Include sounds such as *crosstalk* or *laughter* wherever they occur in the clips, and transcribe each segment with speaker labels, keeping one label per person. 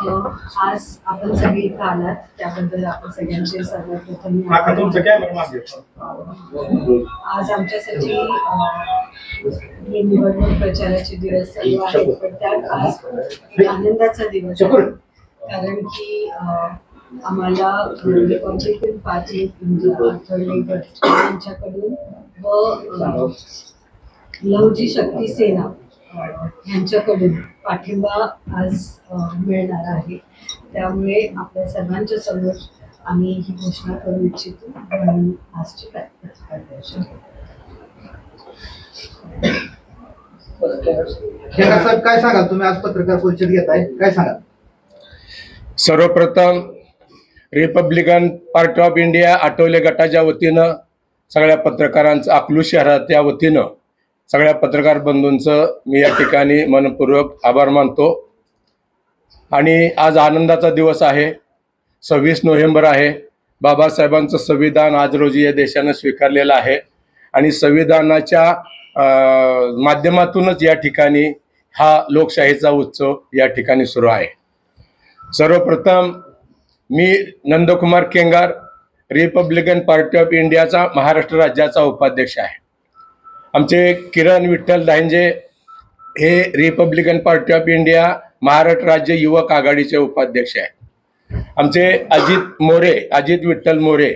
Speaker 1: आज आपण सगळे इथं आलात. त्याबद्दल आपण सगळ्यांचे सर्वप्रथम आज आमच्यासाठी हे निवडणूक प्रचाराचे दिवस चालू आहेत पण त्यात आज आनंदाचा दिवस कारण की आम्हाला Republican party of India Athawale गट यांच्याकडून व लवजी शक्ती सेना यांच्याकडून पाठिंबा आज मिळणार आहे. त्यामुळे आपल्या सर्वांच्या समोर आम्ही ही घोषणा करू इच्छितो. म्हणून आजची
Speaker 2: साहेब काय सांगाल? तुम्ही आज पत्रकार परिषद घेताय. काय सांगाल?
Speaker 3: सर्वप्रथम Republican party of India Athawale गटाच्या वतीनं सगळ्या पत्रकारांचं अकलूज शहराच्या वतीनं सगळ्या पत्रकार बंधूंचं मी या ठिकाणी मनपूर्वक आभार मानतो. आणि आज आनंदाचा दिवस आहे. सव्वीस नोव्हेंबर आहे. बाबासाहेबांचं संविधान आज रोजी या देशानं स्वीकारलेलं आहे. आणि संविधानाच्या माध्यमातूनच या ठिकाणी हा लोकशाहीचा उत्सव या ठिकाणी सुरू आहे. सर्वप्रथम मी Nandkumar Kengar Republican party of इंडियाचा महाराष्ट्र राज्याचा उपाध्यक्ष आहे. आमचे किरण विठ्ठल दांजे हे Republican party of India Maharashtra राज्य युवक आघाडीचे उपाध्यक्ष आहेत. आमचे अजित मोरे अजित विठ्ठल मोरे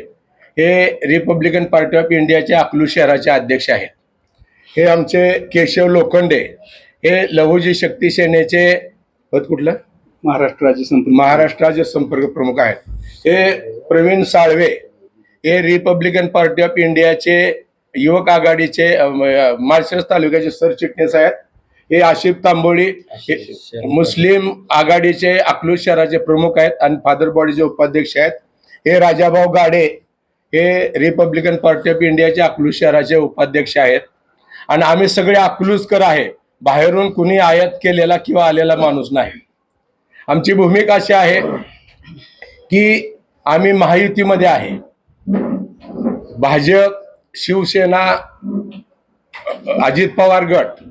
Speaker 3: हे रिपब्लिकन पार्टी ऑफ इंडियाचे अकलूज शहराचे अध्यक्ष आहेत. हे आमचे केशव लोखंडे हे लहुजी शक्ती सेनेचे पद कुठलं?
Speaker 4: महाराष्ट्र राज्य संपर्क
Speaker 3: महाराष्ट्राचे संपर्क प्रमुख आहेत. हे प्रवीण साळवे हे रिपब्लिकन पार्टी ऑफ इंडियाचे युवक आघाडीचे माळशिरस तालुक्याचे सरचिटणीस आहेत. हे आशिफ तांबोळी मुस्लिम आघाडीचे अकलूज शहराचे प्रमुख आहेत आणि फादर बॉडीचे उपाध्यक्ष आहेत. हे राजाभाऊ गाडे हे रिपब्लिकन पार्टी ऑफ इंडियाचे अकलूज शहराचे उपाध्यक्ष आहेत. आणि आम्ही सगळे अकलूजकर आहे. बाहेरून कुणी आयात केलेला किंवा आलेला माणूस नाही. आमची भूमिका अशी आहे की आम्ही महायुतीमध्ये आहे. भाजप शिवसेना अजित पवार गट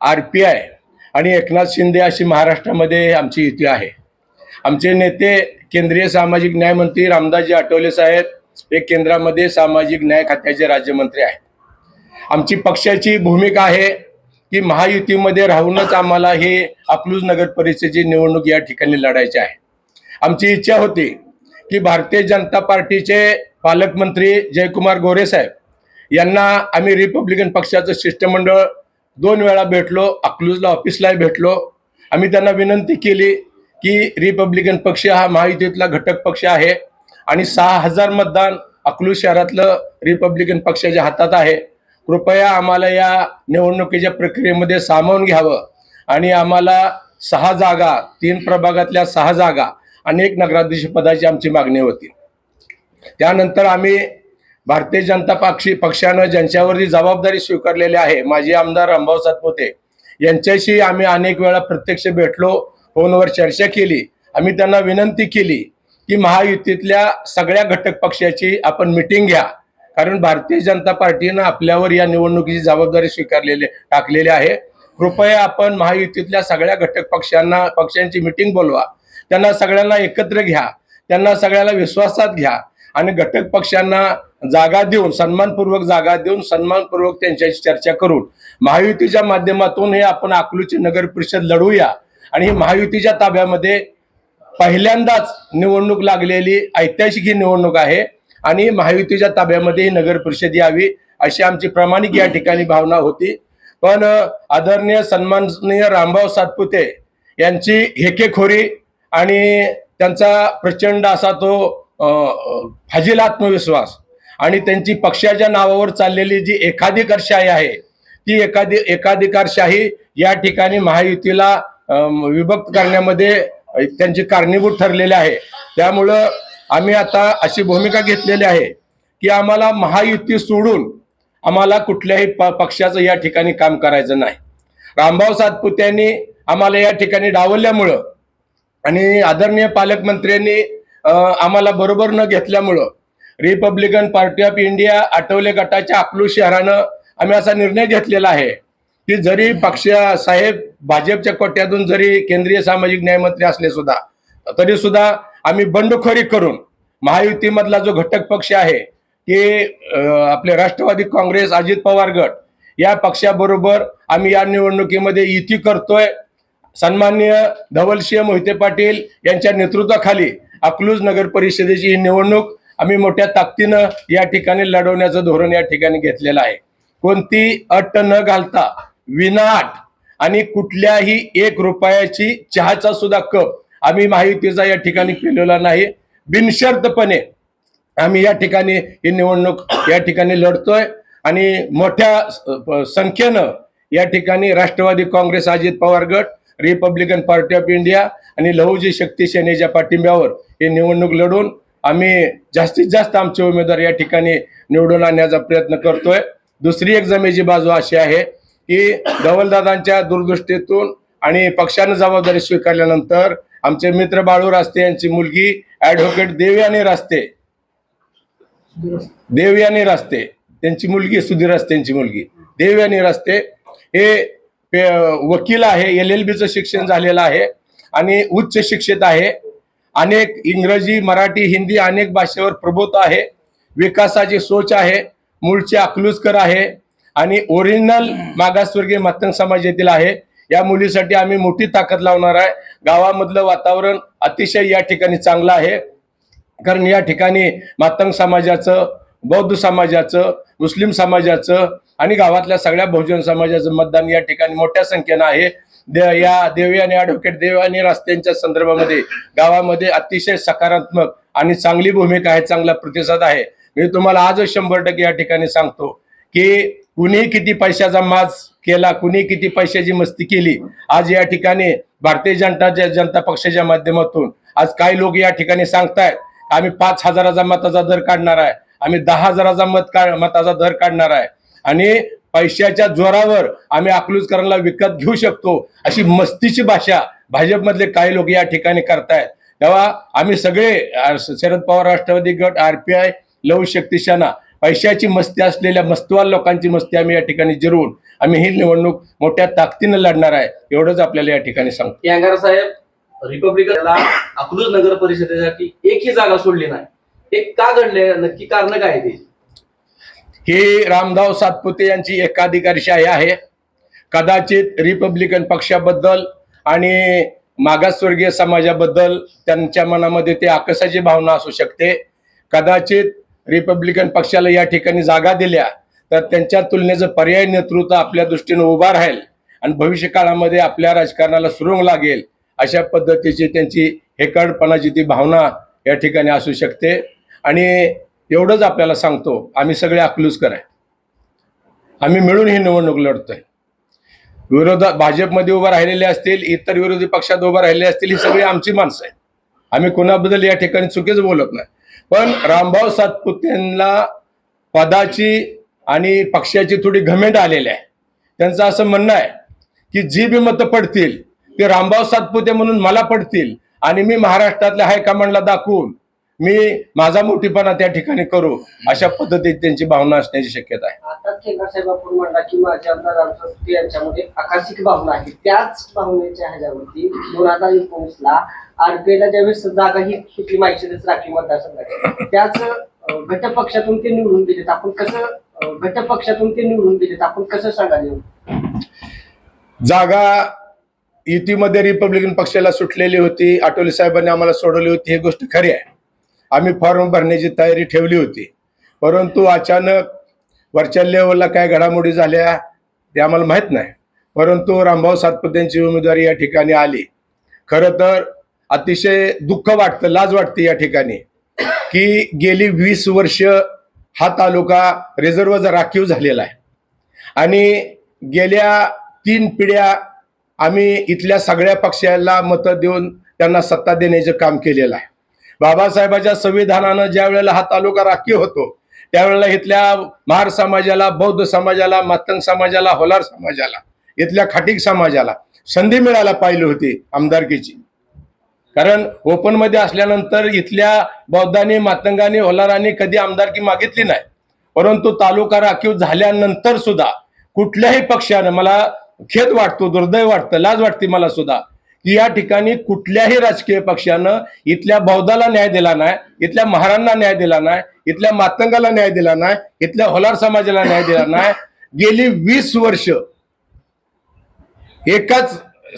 Speaker 3: आर पी आय आणि एकनाथ शिंदे अशी महाराष्ट्रामध्ये आमची युती आहे. आमचे नेते केंद्रीय सामाजिक न्याय मंत्री रामदासजी आठवले साहेब हे केंद्रामध्ये सामाजिक न्याय खात्याचे राज्यमंत्री आहेत. आमची पक्षाची भूमिका आहे की महायुतीमध्ये राहूनच आम्हाला हे अकलूज नगर परिषदेची निवडणूक या ठिकाणी लढायची आहे. आमची इच्छा होती की भारतीय जनता पार्टीचे पालकमंत्री जयकुमार गोरे साहेब यांना आम्ही रिपब्लिकन पक्षाचं शिष्टमंडळ दोन वेळा भेटलो अकलूजला ऑफिसलाही भेटलो. आम्ही त्यांना विनंती केली की रिपब्लिकन पक्ष हा महायुतीतला घटक पक्ष आहे आणि सहा हजार मतदान अकलूज शहरातलं रिपब्लिकन पक्षाच्या हातात आहे. कृपया आम्हाला या निवडणुकीच्या प्रक्रियेमध्ये सामावून घ्यावं आणि आम्हाला सहा जागा तीन प्रभागातल्या सहा जागा आणि एक नगराध्यक्ष पदाची आमची मागणी होती. त्यानंतर आम्ही भारतीय जनता पक्षी पक्षानं ज्यांच्यावरती जबाबदारी स्वीकारलेली आहे माजी आमदार अंबाव सातपुते यांच्याशी आम्ही अनेक वेळा प्रत्यक्ष भेटलो फोनवर चर्चा केली. आम्ही त्यांना विनंती केली की महायुतीतल्या सगळ्या घटक पक्षाची आपण मिटिंग घ्या. कारण भारतीय जनता पार्टीनं आपल्यावर या निवडणुकीची जबाबदारी स्वीकारलेली टाकलेली आहे. कृपया आपण महायुतीतल्या सगळ्या घटक पक्षांना पक्षांची मिटिंग बोलवा. त्यांना सगळ्यांना एकत्र घ्या. त्यांना सगळ्याला विश्वासात घ्या. आणि घटक पक्षांना जागा देऊन सन्मानपूर्वक जागा देऊन सन्मानपूर्वक त्यांच्याशी चर्चा करून महायुतीच्या माध्यमातून हे आपण अकलूची नगर परिषद लढवूया आणि ही महायुतीच्या ताब्यामध्ये पहिल्यांदाच निवडणूक लागलेली ऐतिहासिक ही निवडणूक आहे. आणि महायुतीच्या ताब्यामध्ये ही नगर परिषद यावी अशी आमची प्रामाणिक या ठिकाणी भावना होती. पण आदरणीय सन्माननीय रामभाऊ सातपुते यांची हेकेखोरी आणि त्यांचा प्रचंड असा तो फाजील आत्मविश्वास आणि त्यांची पक्षाच्या नावावर चाललेली जी एकाधिकारशाही आहे ती एकाधी एकाधिकारशाही या ठिकाणी महायुतीला विभक्त करण्यामध्ये त्यांची कारणीभूत ठरलेली आहे. त्यामुळं आम्ही आता अशी भूमिका घेतलेली आहे की आम्हाला महायुती सोडून आम्हाला कुठल्याही प पक्षाचं या ठिकाणी काम करायचं नाही. रामभाऊ सातपुत्यांनी आम्हाला या ठिकाणी डावलल्यामुळं आणि आदरणीय पालकमंत्र्यांनी आम्हाला बरोबर न घेतल्यामुळं Republican party of India Athawale गटाच्या अकलूज शहरानं आम्ही असा निर्णय घेतलेला आहे की जरी पक्ष साहेब भाजपच्या कोट्यातून जरी केंद्रीय सामाजिक न्याय मंत्री असले सुद्धा तरी सुद्धा आम्ही बंडखोरी करून महायुतीमधला जो घटक पक्ष आहे की आपले राष्ट्रवादी काँग्रेस अजित पवार गट या पक्षाबरोबर आम्ही या निवडणुकीमध्ये युती करतोय. सन्माननीय धवलसिंह मोहिते पाटील यांच्या नेतृत्वाखाली अकलूज नगर परिषदेची ही निवडणूक आम्ही मोठ्या ताकदीनं या ठिकाणी लढवण्याचं धोरण या ठिकाणी घेतलेलं आहे. कोणती अट न घालता विनाट आणि कुठल्याही एक रुपयाची चहाचा सुद्धा कप आम्ही महायुतीचा या ठिकाणी केलेला नाही. बिनशर्तपणे आम्ही या ठिकाणी ही निवडणूक या ठिकाणी लढतोय आणि मोठ्या संख्येनं या ठिकाणी राष्ट्रवादी काँग्रेस अजित पवार गट रिपब्लिकन पार्टी ऑफ इंडिया आणि लहुजी शक्ती सेनेच्या पाठिंब्यावर ही निवडणूक लढून आम्ही जास्तीत जास्त आमचे उमेदवार या ठिकाणी निवडून आणण्याचा प्रयत्न करतोय. दुसरी एक जमेची बाजू अशी आहे की धवलदादांच्या दूरदृष्टीतून आणि पक्षानं जबाबदारी स्वीकारल्यानंतर आमचे मित्र बाळू रास्ते यांची मुलगी ऍडव्होकेट देवयानी रास्ते देवयानी रास्ते त्यांची मुलगी सुधीर रास्ते यांची मुलगी देवयानी रास्ते हे वकील आहे एल एल बीचं शिक्षण झालेलं आहे आणि उच्च शिक्षित आहे. अनेक इंग्रजी मराठी हिंदी अनेक भाषेवर प्रभुत्व आहे. विकासाची सोच आहे. मूळचे अकलूजकर आहे. आणि ओरिजिनल मागासवर्गीय मतंग समाजातील आहे. या मुलीसाठी आम्ही मोठी ताकद लावणार आहे. गावामधलं वातावरण अतिशय या ठिकाणी चांगलं आहे. कारण या ठिकाणी मातंग समाजाचं बौद्ध समाजाचं मुस्लिम समाजाचं आणि गावातल्या सगळ्या बहुजन समाजाचं मतदान या ठिकाणी मोठ्या संख्येनं आहे. दे- या देवी आणि ॲडव्होकेट देव आणि रस्त्यांच्या संदर्भामध्ये गावामध्ये अतिशय सकारात्मक आणि चांगली भूमिका आहे चांगला प्रतिसाद आहे. मी तुम्हाला आजच शंभर टक्के या ठिकाणी सांगतो की कुणी किती पैशाचा माज केला कुणी किती पैशाची मस्ती केली आज या ठिकाणी भारतीय जनता जनता पक्षाच्या माध्यमातून आज काही लोक या ठिकाणी सांगतायत आम्ही पाच हजाराचा मताचा दर काढणार आहे आम्ही दहा हजाराचा मत का मताचा दर काढणार आहे. आणि पैशाच्या जोरावर आम्ही अकलूजकरांना विकत घेऊ शकतो. अशी मस्तीची भाषा भाजपमधले काही लोक या ठिकाणी करतायत. तेव्हा आम्ही सगळे शरद पवार राष्ट्रवादी गट आर पी आय लव शक्ती सेना पैशाची मस्ती असलेल्या मस्तवाल लोकांची मस्ती आम्ही या ठिकाणी जिरवून आम्ही ही निवडणूक मोठ्या ताकदीनं लढणार आहे एवढंच आपल्याला या ठिकाणी सांगतो.
Speaker 5: यांगार साहेब रिपब्लिकनला अकलूज नगर परिषदेसाठी एकही जागा सोडली नाही. हे का घडले नक्की कारण काय आहे त्याची
Speaker 3: ही रामदाव सातपुते यांची एकाधिकारशाही आहे. कदाचित रिपब्लिकन पक्षाबद्दल आणि मागासवर्गीय समाजाबद्दल त्यांच्या मनामध्ये ते आकसाची भावना असू शकते. कदाचित रिपब्लिकन पक्षाला या ठिकाणी जागा दिल्या तर त्यांच्या तुलनेचं पर्याय नेतृत्व आपल्या दृष्टीनं उभा राहील आणि भविष्य काळामध्ये आपल्या राजकारणाला सुरुंग लागेल अशा पद्धतीची त्यांची हेकडपणाची ती भावना या ठिकाणी असू शकते. आणि एवढंच आपल्याला सांगतो आम्ही सगळे अकलूजकर आहे आम्ही मिळून ही निवडणूक लढतोय. विरोधात भाजपमध्ये उभं राहिलेले असतील इतर विरोधी पक्षात उभं राहिलेले असतील ही सगळी आमची माणसं आहेत. आम्ही कोणाबद्दल या ठिकाणी चुकीच बोलत नाही. पण रामभाऊ सातपुतेंना पदाची आणि पक्षाची थोडी घमेंट आलेली आहे. त्यांचं असं म्हणणं आहे की जी बी मतं पडतील ते रामभाऊ सातपुते म्हणून मला पडतील आणि मी महाराष्ट्रातल्या हायकमांडला दाखवून मी माझा मोठीपणा त्या ठिकाणी करू अशा पद्धतीत त्यांची भावना असण्याची शक्यता आहे.
Speaker 6: आता केंद्र साहेब आपण म्हणला की माझ्या आमदार रामचंद्र यांच्यामध्ये भावना आहे. त्याच भावनेच्या ह्याच्यावरती दोन हजार एकोणीस ला आरपीआय ला ज्यावेळेस जागा ही सुटली माहितीच त्याच अं, घटक पक्षातून ते निवडून आपण कसं घटक पक्षातून ते निवडून आपण कसं
Speaker 3: जागा युतीमध्ये रिपब्लिकन पक्षाला सुटलेली होती. आठवले साहेबांनी आम्हाला सोडवली होती. ही गोष्ट खरी आहे. आम्ही फॉर्म भरण्याची तयारी ठेवली होती. परंतु अचानक वरच्या लेवलला काय घडामोडी झाल्या ते आम्हाला माहीत नाही. परंतु रामभाऊ सातपुतेंची उमेदवारी या ठिकाणी आली. खरं तर अतिशय दुःख वाटतं लाज वाटते या ठिकाणी की गेली वीस वर्ष हा तालुका रिझर्व राखीव झालेला आहे. आणि गेल्या तीन पिढ्या आम्ही इथल्या सगळ्या पक्षाला मतं देऊन त्यांना सत्ता देण्याचं काम केलेलं आहे. बाबासाहेबाच्या संविधानानं ज्या वेळेला हा तालुका राखीव होतो त्यावेळेला इथल्या महार समाजाला बौद्ध समाजाला मातंग समाजाला होलार समाजाला इथल्या खाटीक समाजाला संधी मिळायला पाहिली होती आमदारकीची. कारण ओपनमध्ये असल्यानंतर इथल्या बौद्धांनी मातंगांनी होलारांनी कधी आमदारकी मागितली नाही. परंतु तालुका राखीव झाल्यानंतर सुद्धा कुठल्याही पक्षानं मला खेद वाटतो दुर्दैव वाटतं लाज वाटते मला सुद्धा की या ठिकाणी कुठल्याही राजकीय पक्षानं इथल्या बौद्धाला न्याय दिला नाही इथल्या महारांना न्याय दिला नाही इथल्या मातंगाला न्याय दिला नाही इथल्या होलार समाजाला न्याय दिला नाही. गेली वीस वर्ष एकाच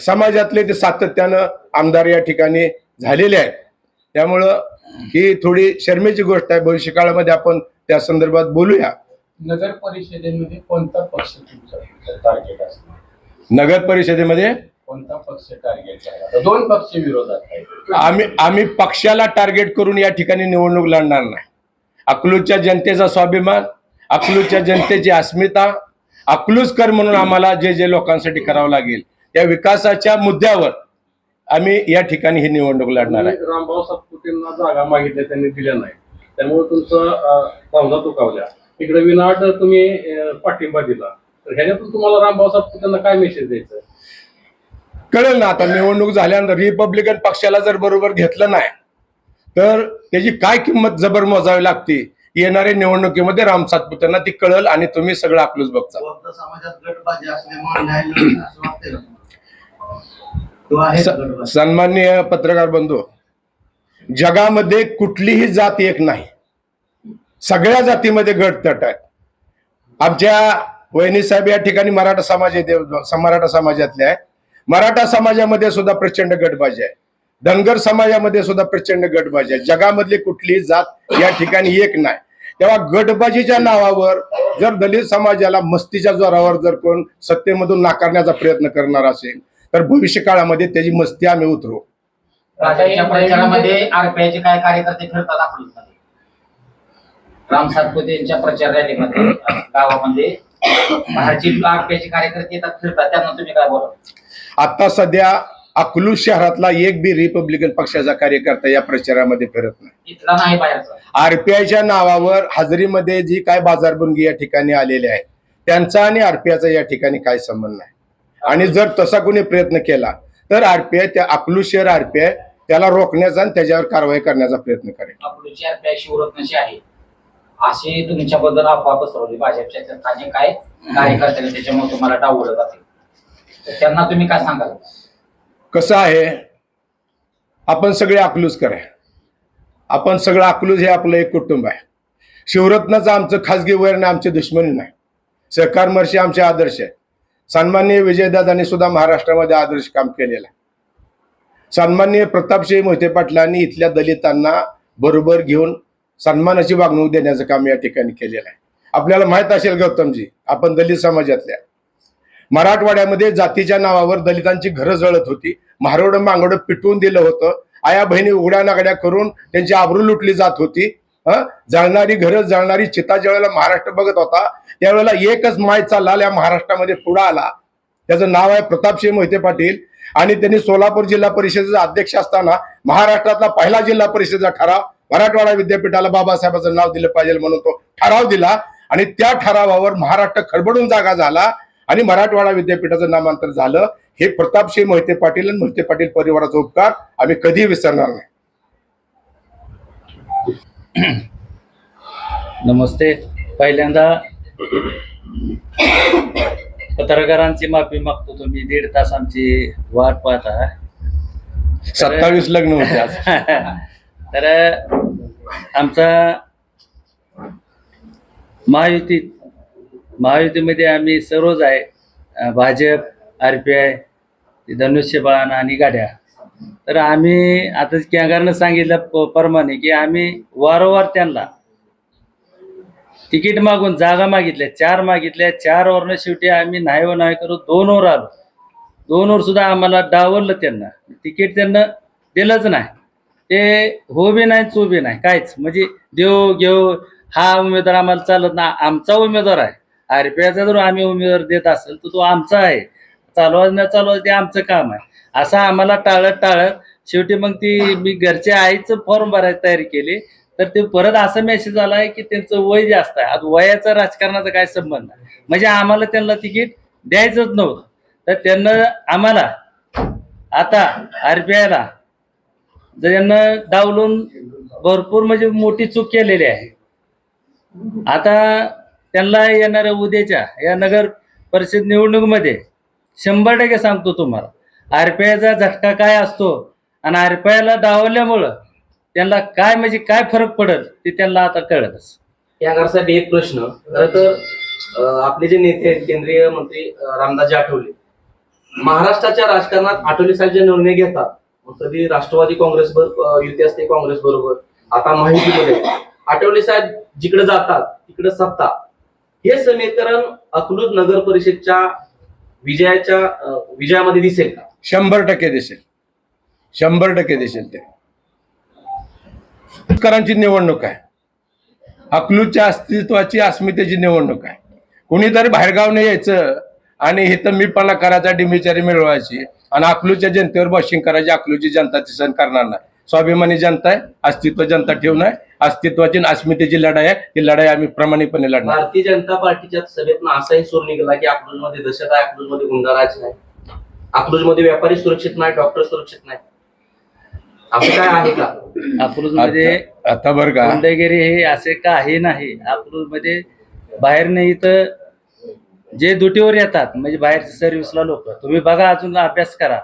Speaker 3: समाजातले ते सातत्यानं आमदार या ठिकाणी झालेले आहेत. त्यामुळं ही थोडी शर्मेची गोष्ट आहे. भविष्य काळामध्ये आपण त्या संदर्भात बोलूया.
Speaker 4: नगर परिषदेमध्ये कोणता पक्ष तुमचा टार्गेट असणार?
Speaker 3: नगर परिषदेमध्ये
Speaker 4: कोणता पक्ष टार्गेट दोन पक्ष विरोधात
Speaker 3: आम्ही आम्ही पक्षाला टार्गेट करून या ठिकाणी निवडणूक लढणार नाही. अकलूजच्या जनतेचा स्वाभिमान अकलूजच्या जनतेची अस्मिता अकलूजकर म्हणून आम्हाला जे जे लोकांसाठी करावं लागेल त्या विकासाच्या मुद्द्यावर आम्ही या ठिकाणी ही निवडणूक लढणार आहे.
Speaker 4: रामभाऊ सातपुतेंना जागा मागितल्या त्यांनी दिल्या नाही त्यामुळे तुमचं भावना दुखावल्या इकडे विनाट तुम्ही पाठिंबा दिला. तर ह्याच्यातून तुम्हाला रामभाऊ सातपुतेंना काय मेसेज द्यायचं?
Speaker 3: कळेल ना आता निवडणूक झाल्यानंतर रिपब्लिकन पक्षाला जर बरोबर घेतलं नाही तर त्याची काय किंमत जबर मोजावी लागते? येणाऱ्या निवडणुकीमध्ये राम सातपुतांना ती कळल आणि तुम्ही सगळं अकलूच बघता.
Speaker 2: आहे?
Speaker 3: सन्माननीय पत्रकार बंधू जगामध्ये कुठलीही जात एक नाही. सगळ्या जातीमध्ये गट तट आहेत आमच्या वहिनी साहेब या ठिकाणी मराठा समाज मराठा समाजातले आहे. मराठा समाजामध्ये सुद्धा प्रचंड गटबाजी आहे. धनगर समाजामध्ये सुद्धा प्रचंड गटबाजी आहे. जगामधली कुठलीही जात या ठिकाणी एक नाही. तेव्हा गटबाजीच्या नावावर जर दलित समाजाला मस्तीच्या जोरावर जर कोण सत्तेमधून नाकारण्याचा प्रयत्न करणार असेल तर भविष्य काळामध्ये त्याची मस्ती आम्ही उतरू
Speaker 7: आरपीआयचे काय कार्यकर्ते फिरतात राम सातपुते यांच्या प्रचार रॅलीमध्ये गावामध्ये आरपीआयचे कार्यकर्ते येतात फिरतात त्यांना तुम्ही काय बोला
Speaker 3: आता सध्या अकलूज शहरातला एक बी रिपब्लिकन पक्षाचा कार्यकर्ता या प्रचारामध्ये फिरत नाही
Speaker 7: इथला नाही बाहेरचा
Speaker 3: आरपीआयच्या नावावर हाजरीमध्ये जी काय बाजारबंदी या ठिकाणी आलेल्या आहेत त्यांचा आणि आरपीआयचा या ठिकाणी काय संबंध नाही आणि जर तसा कोणी प्रयत्न केला तर आरपीआय त्या अकलूज शहर आरपीआय त्याला रोखण्याचा आणि त्याच्यावर कारवाई करण्याचा प्रयत्न करेल
Speaker 7: आहे अशी तुमच्याबद्दल अफवा पसरवली भाजपच्या काय कार्यकर्त्यांनी त्याच्यामुळे तुम्हाला डावलं जाते तर त्यांना तुम्ही काय सांगाल?
Speaker 3: कसं आहे? आपण सगळे अकलूज करा. आपण सगळं अकलूज हे आपलं एक कुटुंब आहे. शिवरत्नाचं आमचं खासगी वर्ण आमचे दुश्मनी नाही. सहकारमर्षी आमचे आदर्श आहे. सन्माननीय विजयदादांनी सुद्धा महाराष्ट्रामध्ये आदर्श काम केलेलं आहे. सन्माननीय प्रतापसिंह मोहिते पाटलांनी इथल्या दलितांना बरोबर घेऊन सन्मानाची वागणूक देण्याचं काम या ठिकाणी केलेलं आहे. आपल्याला माहीत असेल गौतमजी आपण दलित समाजातल्या. मराठवाड्यामध्ये जातीच्या नावावर दलितांची घरं जळत होती. म्हारोडं मांगड पिटवून दिलं होतं. आया बहिणी उघड्या नागड्या करून त्यांची आबरू लुटली जात होती. जळणारी घरं जळणारी चिता ज्यावेळेला महाराष्ट्र बघत होता त्यावेळेला एकच मायचा लाल या महाराष्ट्रामध्ये पुढे आला. त्याचं नाव आहे प्रतापसिंह मोहिते पाटील. आणि त्यांनी सोलापूर जिल्हा परिषदेचा अध्यक्ष असताना महाराष्ट्रातला पहिला जिल्हा परिषदेचा ठराव मराठवाडा विद्यापीठाला बाबासाहेबांचं नाव दिलं पाहिजे म्हणून तो ठराव दिला. आणि त्या ठरावावर महाराष्ट्र खडबडून जागा झाला. आणि मराठवाडा विद्यापीठाचं नामांतर झालं हे प्रतापसिंह मोहिते पाटील आणि मोहिते पाटील परिवाराचा उपकार आम्ही कधी विसरणार नाही.
Speaker 8: नमस्ते. पहिल्यांदा पत्रकारांची माफी मागतो तुम्ही. दीड तास आमची वाट पाहता
Speaker 3: सत्तावीस लग्न होते आज. *laughs*
Speaker 8: तर आमचा महायुतीत महायुतीमध्ये आम्ही सर्वच आहे. भाजप आर पी आय धनुष्यबाण आणि गाड्या. तर आम्ही आता कॅगारनं सांगितलं प- प्रमाणे की आम्ही वारंवार त्यांना तिकीट मागून जागा मागितल्या चार मागितल्या चार वरनं शेवटी आम्ही नाही व नाही करू दोन वर आलो. दोन वर सुद्धा आम्हाला डावरलं त्यांना. तिकीट त्यांना दिलंच नाही. ते हो बी नाही चो बी नाही काहीच. म्हणजे देव घेऊ हा उमेदवार आम्हाला चालत ना आमचा उमेदवार आहे. आरपीआयचा जर आम्ही उमेदवार देत असेल तर तो आमचा आहे. चालवा न चालवा ते आमचं काम आहे. असं आम्हाला टाळत टाळत शेवटी मग ती मी घरच्या आईचं फॉर्म भरायची तयारी केली. तर ते परत असा मेसेज आला आहे की त्यांचं वय जास्त आहे. आता वयाचा राजकारणाचा काय संबंध आहे? म्हणजे आम्हाला त्यांना तिकीट द्यायचंच नव्हतं. तर त्यांना आम्हाला आता आरपीआयला जर यांना डावलून भरपूर म्हणजे मोठी चूक केलेली आहे. आता त्यांना येणाऱ्या उद्याच्या या नगर परिषद निवडणुकीमध्ये शंभर टक्के सांगतो तुम्हाला. आरपीआयचा झटका काय असतो आणि आरपीआयला डावल्यामुळं त्यांना काय म्हणजे काय फरक पडेल ते त्यांना आता कळतच.
Speaker 5: यासाठी एक प्रश्न. खरं तर आपले जे नेते आहेत केंद्रीय मंत्री रामदास रामदासजी आठवले. महाराष्ट्राच्या राजकारणात आठवले साहेब जे निर्णय घेतात कधी राष्ट्रवादी काँग्रेस युती असते काँग्रेस बरोबर. आता माहितीमध्ये आठवले साहेब जिकडे जातात तिकडे सत्ता. हे समीकरण अकलूज नगर परिषदच्या विजयाच्या विजयामध्ये दिसेल का?
Speaker 3: शंभर टक्के दिसेल. शंभर टक्के दिसेल ते. करांची निवडणूक आहे. अकलूजच्या अस्तित्वाची अस्मितेची निवडणूक आहे. कुणीतरी बाहेरगावने यायचं आणि इथं मीपणा करायचा डिमिचारी मिळवायची आणि अकलूजच्या जनतेवर बॉशिंग करायची. अकलूची जनता ती सहन करणार नाही. स्वाभिमानी जनता आहे अस्तित्व जनता ठेवून आहे. अस्तित्वाची आणि अस्मितेची लढाई आहे. ती लढाई आम्ही प्रामाणिकपणे लढणार.
Speaker 5: भारतीय जनता पार्टीच्या सभेतनं असाही सूर निघाला की अकलूजमध्ये दहशत आहे अकलूजमध्ये गुंडाराज नाही अकलूजमध्ये व्यापारी सुरक्षित नाही डॉक्टर सुरक्षित नाही. असं काय आहे का?
Speaker 8: अकलूजमध्ये
Speaker 3: आता आता बरं का.
Speaker 8: गुंडगिरी हे असे काही नाही. अकलूजमध्ये बाहेर नाही तर जे ड्युटीवर येतात म्हणजे बाहेरच्या सर्व्हिसला लोक. तुम्ही बघा अजून अभ्यास करा.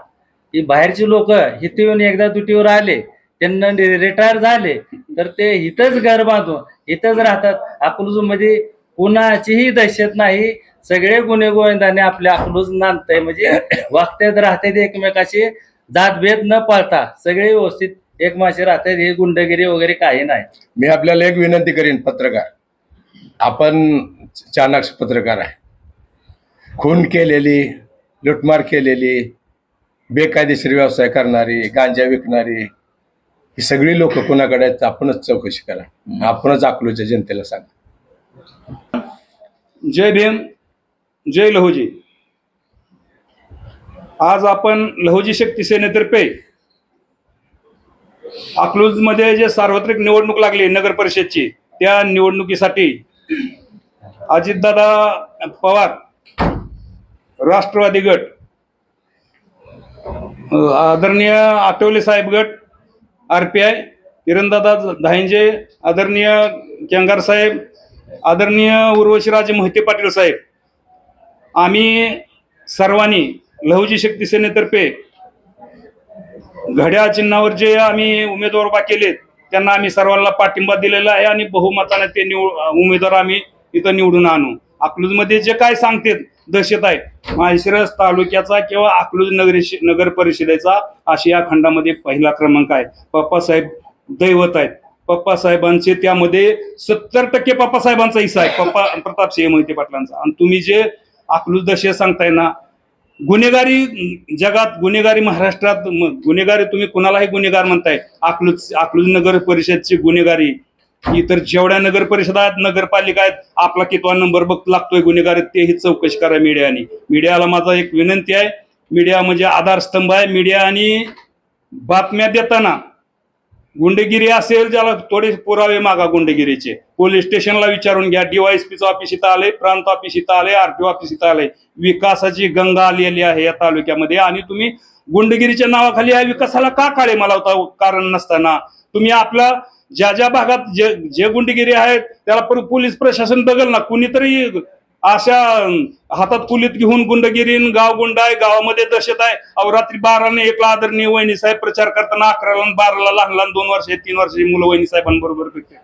Speaker 8: की बाहेरची लोक इथे येऊन एकदा ड्युटीवर आले त्यांना रिटायर झाले तर ते इथंच घर बांधून इथंच राहतात. अकलूजमध्ये कुणाचीही दहशत नाही. सगळे गुन्हे गोविंदाने आपल्या अकलूज नांदताय. म्हणजे वागत्यात राहतात एकमेकाशी. जातभेद न पाळता सगळे व्यवस्थित एकमाशी राहतात हे गुंडगिरी वगैरे काही नाही.
Speaker 3: मी आपल्याला एक विनंती करीन पत्रकार. आपण चाणक्य पत्रकार आहे. खून केलेली लुटमार केलेली बेकायदेशीर व्यवसाय करणारी गांजा विकणारी ही सगळी लोक कोणाकडे आहेत आपणच चौकशी करा. आपणच अकलूच्या जनतेला सांगा.
Speaker 9: जय भीम जय लहुजी. आज आपण लहुजी शक्ती सेनेतर्फे अकलूजमध्ये जे सार्वत्रिक निवडणूक लागली नगर परिषदची त्या निवडणुकीसाठी अजितदादा पवार राष्ट्रवादी गट आदरणीय आठवले साहेब गट आर पी आय किरणदादा धायंजे आदरणीय केंगार साहेब आदरणीय उर्वशीराजे मोहिते पाटील साहेब आम्ही सर्वांनी लहुजी शक्ती सेनेतर्फे घड्याळ चिन्हावर जे आम्ही उमेदवार उभा केलेत त्यांना आम्ही सर्वांना पाठिंबा दिलेला आहे आणि बहुमताने ते निवड उमेदवार आम्ही इथं निवडून आणू. अकलूजमध्ये जे काय सांगतात दहशत आहे. माळशिरस तालुक्याचा किंवा अकलूज नगरी नगर परिषदेचा आशिया खंडामध्ये पहिला क्रमांक आहे. पप्पासाहेब दैवत आहेत. पप्पासाहेबांचे त्यामध्ये सत्तर टक्के पप्पासाहेबांचा हिस्सा आहे. पप्पा प्रतापसिंह मोहिते पाटलांचा. आणि तुम्ही जे अकलूज दशे सांगताय ना गुन्हेगारी जगात गुन्हेगारी महाराष्ट्रात गुन्हेगारी तुम्ही कुणालाही गुन्हेगार म्हणताय. अकलूज अकलूज नगर परिषदची गुन्हेगारी इतर जेवढ्या नगर परिषद आहेत नगरपालिका आहेत आपला कितवा नंबर बघ लागतोय गुन्हेगार तेही चौकशी करा मीडियाने. मीडियाला माझा एक विनंती आहे मीडिया म्हणजे आधारस्तंभ आहे मीडिया आणि बातम्या देताना गुंडगिरी असेल ज्याला थोडे पुरावे मागा गुंडगिरीचे. पोलीस स्टेशनला विचारून घ्या डीवायएसपीचं ऑफिस इथं आले प्रांत ऑफिस इथं आले आरटीओ ऑफिस इथं आले विकासाची गंगा आलेली आहे या तालुक्यामध्ये आणि तुम्ही गुंडगिरीच्या नावाखाली या विकासाला का काळे मला होता कारण नसताना? तुम्ही आपला ज्या ज्या भागात जे जे गुंडगिरी आहेत त्याला पर- पोलीस प्रशासन बघल ना. कुणीतरी अशा हातात कुलीत घेऊन गुंडगिरी गाव गुंड आहे गावामध्ये दहशत आहे. अहो रात्री बाराने एकला आदरणीय वहिनी साहेब प्रचार करताना अकराला बाराला लहान लहान दोन वर्ष तीन वर्षाची मुलं वहिनी साहेबांबरोबर फिरते.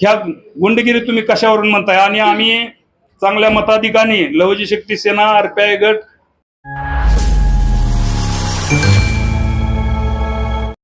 Speaker 9: ह्या गुंडगिरी तुम्ही कशावरून म्हणताय? आणि आम्ही चांगल्या मताधिकाने लवजी शक्ती सेना आरपीआय गट